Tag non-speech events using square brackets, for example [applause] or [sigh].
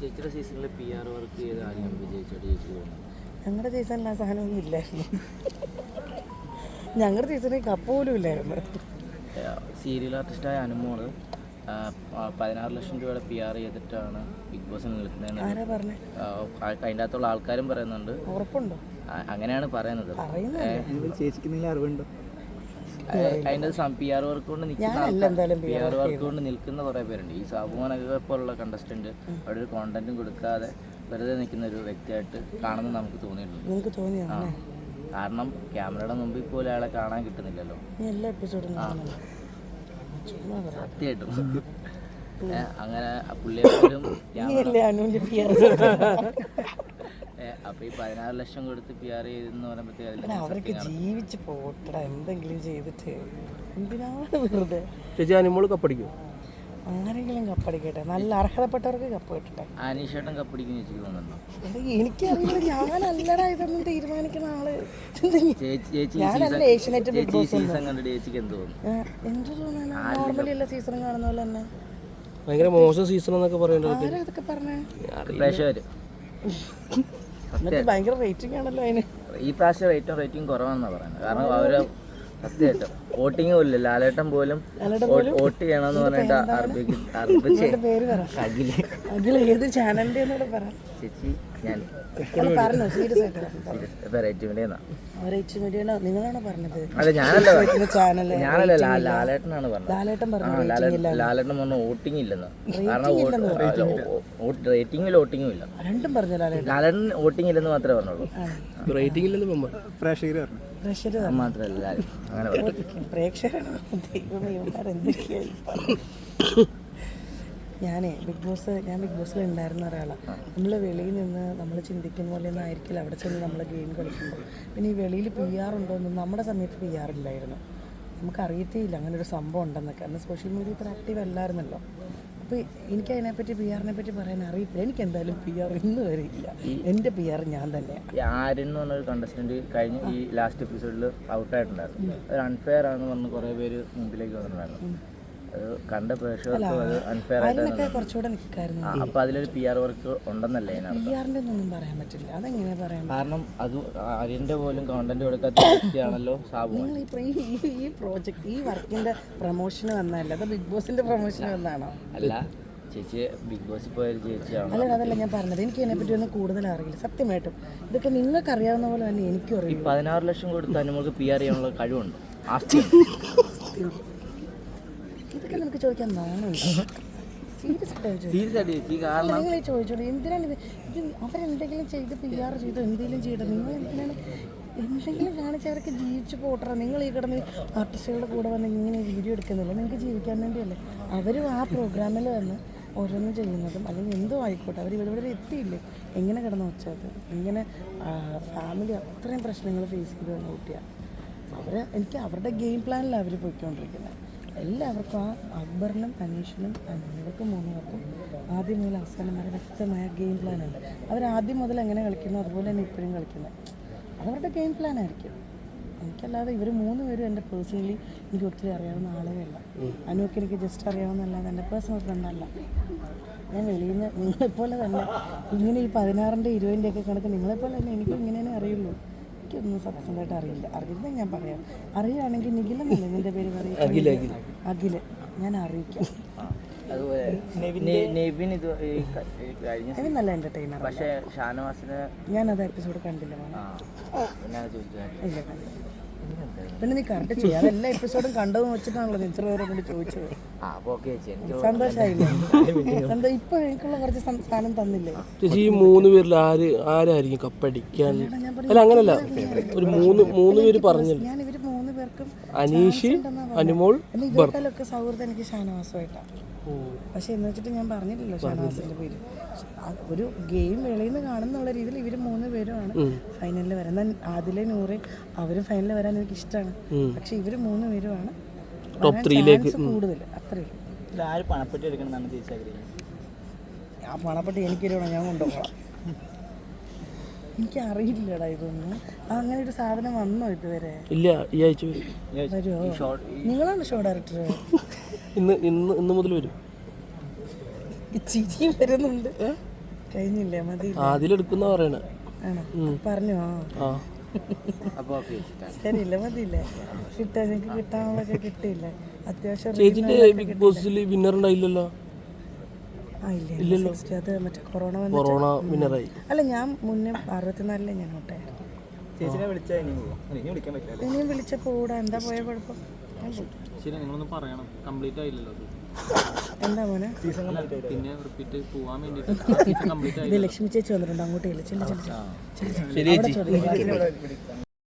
ചേച്ചിയുടെ സീസണിൽ P R work ചെയ്ത ആരെയാണ് ചേച്ചി ഞങ്ങളുടെ സീസണിൽ ആ സാധനമൊന്നും ഇല്ലായിരുന്നു. ഞങ്ങളുടെ സീസണിൽ കപ്പ് പോലും ഇല്ലായിരുന്നു. സീരിയൽ ആർട്ടിസ്റ്റായ അനുമോൾ പതിനാറ് ലക്ഷം രൂപയുടെ പി ആർ ചെയ്തിട്ടാണ് ബിഗ് ബോസിൽ നിൽക്കുന്നത് ആരാ പറഞ്ഞേ? ആ, അതിന്റെ അകത്തുള്ള ആൾക്കാരും പറയുന്നുണ്ട്. ഉറപ്പുണ്ടോ? അങ്ങനെയാണ് പറയുന്നത്. ചേച്ചിക്ക് അറിവുണ്ടോ? അതിന്റെ പി ആർ വർക്ക് കൊണ്ട് നിൽക്കുന്ന പി ആർ വർക്ക് കൊണ്ട് നിൽക്കുന്ന കുറെ പേരുണ്ട്. ഈ സാബുമാനൊക്കെ പോലുള്ള കണ്ടസ്റ്റന്റ് അവിടെ ഒരു കോണ്ടന്റും കൊടുക്കാതെ വെറുതെ നിൽക്കുന്ന ഒരു വ്യക്തിയായിട്ട് കാണുന്ന നമുക്ക് തോന്നിയിട്ടുണ്ട്. കാരണം ക്യാമറയുടെ മുമ്പിൽ പോലും അയാളെ കാണാൻ കിട്ടുന്നില്ലല്ലോ. എല്ലാ എപ്പിസോഡും സത്യമായിട്ടും. അങ്ങനെ പുള്ളിയെ പോലും അപ്പൊ ഈ പതിനാറ് ലക്ഷം കൊടുത്ത് പി ആർ ചെയ്തെന്ന് പറയുമ്പോഴത്തേക്ക് അവരൊക്കെ ജീവിച്ച് പോട്ടട എന്തെങ്കിലും ചെയ്തിട്ട്. എന്തിനാണ് വെറുതെ? ചേച്ചി അനുമോൾ കപ്പടിക്കും ആരെങ്കിലും കപ്പടിക്കട്ടെ നല്ല അർഹതപ്പെട്ടവർക്ക് കപ്പ് കിട്ടട്ടെ. ആനീഷേട്ടൻ കപ്പിടിക്കും ചേച്ചിക്ക് തോന്നുന്നുണ്ടോ? എടാ, എനിക്കറിയില്ല. ഞാനല്ലടാ ഇതൊന്നും തീരുമാനിക്കുന്ന ആൾ. ഞാനല്ല season Asianet Big Boss season കണ്ടിട്ട് ചേച്ചിക്ക് എന്ത് തോന്നുന്നു? എന്ത് നോർമലി എല്ലാ സീസണും കാണുന്ന പോലെ തന്നെ. ഭയങ്കര മോശം സീസൺ എന്നൊക്കെ പറയേണ്ടത് ആരാ [laughs] ഇതൊക്കെ പറഞ്ഞേ ഭയങ്കര റേറ്റിംഗ് ആണല്ലോ അതിന്. ഈ പ്രാവശ്യം റേറ്റും റേറ്റിംഗ് കുറവാണെന്നാ പറയുന്നത്. കാരണം അവർ സത്യമായിട്ടും വോട്ടിംഗ് പോലും ലാലേട്ടൻ പോലും വോട്ട് ചെയ്യണമെന്ന് പറഞ്ഞിട്ട് അർബിക്ക് അർബിച്ച് അഖിൽ. ഏത് ചാനലിന്റെ ചേച്ചി ഞാൻ അത് പറഞ്ഞോ സീരിയസ് ആയിട്ട് പറഞ്ഞു. റേറ്റിംഗിന്റെന്നാ റേറ്റ് മീഡിയാണ് നിങ്ങളാണോ പറഞ്ഞത്? അല്ല ഞാനല്ല ഞാനല്ല ലാലേട്ടനാണ് പറഞ്ഞത്. ലാലേട്ടൻ പറഞ്ഞു വോട്ടിംഗ് ഇല്ലെന്ന്. കാരണം റേറ്റിംഗിൽ വോട്ടിങ്ങും ഇല്ല. രണ്ടും പറഞ്ഞു ലാലേട്ടൻ? ലാലേട്ടൻ വോട്ടിംഗ് ഇല്ലെന്ന് മാത്രമേ പറഞ്ഞുള്ളൂ. റേറ്റിംഗ് ഇല്ലെന്ന് പ്രേക്ഷകർ പറഞ്ഞു. അത് മാത്രമല്ല അങ്ങനെ പ്രേക്ഷകരാണ്? ദൈവമേ എന്തൊക്കെയായി ഞാനേ ബിഗ് ബോസ് ഞാൻ ബിഗ് ബോസിൽ ഉണ്ടായിരുന്ന ഒരാളാണ് നമ്മൾ വെളിയിൽ നിന്ന് നമ്മൾ ചിന്തിക്കുന്ന പോലെ ഒന്നും ആയിരിക്കില്ല. അവിടെ ചെന്ന് നമ്മൾ ഗെയിം കളിക്കുമ്പോൾ പിന്നെ ഈ വെളിയിൽ പി ആർ ഉണ്ടോയെന്നും നമ്മുടെ സമയത്ത് പി ആർ ഇല്ലായിരുന്നു. നമുക്ക് അറിയത്തേയില്ല. അങ്ങനെ ഒരു സംഭവം ഉണ്ടെന്നൊക്കെ. കാരണം സോഷ്യൽ മീഡിയ ഇത്ര ആക്റ്റീവ് അല്ലായിരുന്നല്ലോ. അപ്പോൾ എനിക്ക് അതിനെപ്പറ്റി പി ആറിനെ പറ്റി പറയാൻ അറിയില്ല എനിക്ക് എന്തായാലും പി ആർ ഇന്ന് വരെ ഇല്ല. എന്റെ പി ആർ ഞാൻ തന്നെയാണ് എന്ന് പറഞ്ഞൊരു കണ്ടസ്റ്റന്റ് കഴിഞ്ഞ ഈ ലാസ്റ്റ് എപ്പിസോഡിൽ ഔട്ടായിട്ടുണ്ടായിരുന്നു അൺഫെയർ ആണെന്ന് പറഞ്ഞ് കുറേ പേര് മുമ്പിലേക്ക് വന്നിട്ടുണ്ടായിരുന്നു. അത് കണ്ട പ്രേക്ഷകർക്ക് അത് അൺഫെയർ ആയിട്ട് കുറച്ചുകൂടെ നിൽക്കായിരുന്നു. അപ്പൊ അതിലൊരു പി ആർ വർക്ക് ഉണ്ടെന്നല്ലേ പി ആറിന്റെ ഒന്നും പറയാൻ പറ്റില്ല. അതെങ്ങനെയാ പറയാൻ കാരണം അത് ആര്യന്റെ പോലും കോണ്ടന്റ് കൊടുക്കാത്ത വ്യക്തിയാണല്ലോ സാബു. നിങ്ങൾ ഈ പ്ര- ഈ- ഈ പ്രോജക്റ്റ് ഈ വർക്കിന്റെ പ്രൊമോഷൻ വന്നതല്ല? അത് ബിഗ് ബോസിന്റെ പ്രൊമോഷൻ വന്നാണോ അല്ല ചേച്ചി ബിഗ് ബോസിൽ പോയ ഒരു ചേച്ചിയാണ്? അല്ല അതല്ല ഞാൻ പറഞ്ഞത്. എനിക്ക് അതിനെപ്പറ്റി ഒന്നും കൂടുതൽ അറിയില്ല. സത്യമായിട്ടും. ഇതൊക്കെ നിങ്ങൾക്ക് അറിയാവുന്ന പോലെ തന്നെ എനിക്കും അറിയാം പതിനാറ് ലക്ഷം കൊടുത്താൽ നമുക്ക് പി ആർ ചെയ്യാനുള്ള കഴിവുണ്ട്? ആസ്തി ഇതൊക്കെ നിനക്ക് ചോദിക്കാൻ നാണുണ്ട് സീരിയസ് ആയിട്ട് ചേച്ചി കാരണം ചോദിച്ചോളൂ? എന്തിനാണ് ഇത് ഇത് അവരെന്തെങ്കിലും ചെയ്ത് പി ആർ ചെയ്തോ എന്തെങ്കിലും ചെയ്തോ നിങ്ങൾ എന്തിനാണ് എന്തെങ്കിലും കാണിച്ച് അവർക്ക് ജീവിച്ചു പോട്ടറ നിങ്ങൾ ഈ കിടന്ന് ആർട്ടിസ്റ്റുകളുടെ കൂടെ വന്ന് ഇങ്ങനെ വീഡിയോ എടുക്കുന്നില്ല? നിങ്ങൾക്ക് ജീവിക്കാൻ വേണ്ടിയല്ലേ? അവരും ആ പ്രോഗ്രാമിൽ വന്ന് ഓരോന്നും ചെയ്യുന്നതും അല്ലെങ്കിൽ എന്തോ ആയിക്കോട്ടെ. അവർ ഇവിടെ വരെ എത്തിയില്ലേ? എങ്ങനെ കിടന്ന് വെച്ചത് ഇങ്ങനെ ഫാമിലി അത്രയും പ്രശ്നങ്ങൾ ഫേസ് ചെയ്ത് വന്ന കുട്ടിയാണ് അവർ എനിക്ക് അവരുടെ ഗെയിം പ്ലാനിലാണ് അവർ പോയിക്കൊണ്ടിരിക്കുന്നത് എല്ലാവർക്കും ആ അക്ബറിനും അനീഷിനും ഇവർക്കും മൂന്ന് പേർക്കും ആദ്യം മുതൽ അവസാനം വരെ വ്യക്തമായ ഗെയിം പ്ലാൻ ഉണ്ട്. അവർ ആദ്യം മുതൽ എങ്ങനെ കളിക്കുന്നു അതുപോലെ തന്നെ ഇപ്പോഴും കളിക്കുന്നത് അതവരുടെ ഗെയിം പ്ലാൻ ആയിരിക്കും. എനിക്കല്ലാതെ ഇവർ മൂന്ന് പേരും എന്റെ പേഴ്സണലി എനിക്ക് ഒത്തിരി അറിയാവുന്ന ആളേ അല്ല. അനുവൊക്കെ എനിക്ക് ജസ്റ്റ് അറിയാവുന്നല്ലാതെ എന്റെ പേഴ്സണൽ ഫ്രണ്ടല്ല ഞാൻ വെളിയിൽ നിന്ന് നിങ്ങളെപ്പോലെ തന്നെ ഇങ്ങനെ ഈ പതിനാറിന്റെ ഇരുപതിന്റെയൊക്കെ കണക്ക് നിങ്ങളെപ്പോലെ തന്നെ എനിക്കും ഇങ്ങനെ അറിയുള്ളൂ. എനിക്കൊന്നും സത്യസന്ധമായിട്ട് അറിയില്ല. അറിയില്ല ഞാൻ പറയാം. അറിയുകയാണെങ്കിൽ നിഖിലെന്നല്ലേ നിന്റെ പേര് പറയും. അഖിൽ. ഞാൻ അറിയിക്കാം. അതുപോലെ നെവിൻ ഇത് നല്ല എന്റർടൈനർ പക്ഷേ ഷാനവാസിന് ഞാനത് എപ്പിസോഡ് കണ്ടില്ല ഇല്ല കണ്ടില്ല. പിന്നെ നീ കറക്റ്റ് ചെയ്യാം. എല്ലാ എപ്പിസോഡും കണ്ടതെന്ന് വെച്ചിട്ടാണല്ലോ നീ ഇത്ര പേരെ കൊണ്ട് ചോദിച്ചത്. സന്തോഷമായില്ലേ [laughs] സന്തോഷം ഇപ്പൊ എനിക്കുള്ള കുറച്ച് സം- സാധനം തന്നില്ലേ? ചേച്ചി ഈ മൂന്ന് പേരിൽ ആര് ആരായിരിക്കും കപ്പടിക്കാൻ അല്ല അങ്ങനല്ല. ഒരു മൂന്ന് മൂന്ന് പേര് പറഞ്ഞില്ല? ഞാൻ ഇവർ മൂന്ന് പേർക്കും അനീഷ് അനുമോൾ സൗഹൃദം എനിക്ക് ഷാനവാസമായിട്ടാണ് പക്ഷെ എന്ന് വെച്ചിട്ട് ഞാൻ പറഞ്ഞില്ലല്ലോ ഷാനവാസിന്റെ പേര്. ഒരു ഗെയിം വെളിയിൽ നിന്ന് കാണുന്നുള്ള രീതിയിൽ ഇവർ മൂന്ന് പേരുമാണ് ഫൈനലിൽ വരുന്നത് ആദിലെ നൂറ് അവരും ഫൈനലിൽ വരാൻ എനിക്ക് ഇഷ്ടമാണ് പക്ഷെ ഇവർ മൂന്ന് പേരുമാണ് ടോപ്പ് ത്രീയിലേക്ക് കൂടുതൽ അത്രയും ആര് പണപ്പെട്ടി ആ പണപ്പെട്ടി എനിക്കൊരു ഞാൻ കൊണ്ടുപോകാം. എനിക്ക് അറിയില്ലടാ ഇതൊന്നും അങ്ങനെ ഒരു സാധനം വന്നോ ഇതുവരെ? ഇല്ല ഈ ആഴ്ച വരും. വരുമോ നിങ്ങളാണ് ഷോ ഡയറക്ടർ ഇന്ന് ഇന്ന് ഇന്ന് മുതൽ വരും. ചിരി വരുന്നുണ്ട്. കഴിഞ്ഞില്ലേ? മതി. അതിലെടുക്കുന്ന പറയണ. ആണോ? പറഞ്ഞോ? ആ. അപ്പോൾ ഓക്കെ ശരിയില്ല? മതിയില്ലേ? കിട്ടാ നിങ്ങൾക്ക് കിട്ടാനുള്ളൊക്കെ കിട്ടിയില്ലേ? അത്യാവശ്യം ബിഗ് ബോസിൽ വിന്നർ ഉണ്ടായില്ലല്ലോ? അത് മറ്റേ കൊറോണ വന്ന് കൊറോണ വിന്നറായി അല്ല ഞാൻ മുന്നേ അറുപത്തിനാലിലെ ഞാൻ ഔട്ടായിരുന്നു ചേച്ചിനെ വിളിച്ചാൽ ഇനി വിളിക്കാൻ പറ്റില്ല ഇനിയും വിളിച്ചപ്പോൾ കൂടെ എന്താ പോയ കുഴപ്പം. ശരി നിങ്ങളൊന്ന് പറയണം. കംപ്ലീറ്റ് ആയില്ലല്ലോ അത്. എന്താ മോനെ? പിന്നെ റിപ്പീറ്റ് പോവാൻ കംപ്ലീറ്റ് ഇത് ലക്ഷ്മി ചേച്ചി വന്നിട്ടുണ്ട് അങ്ങോട്ട് ചെല്ലു ചെല്ലു ചെല്ലു.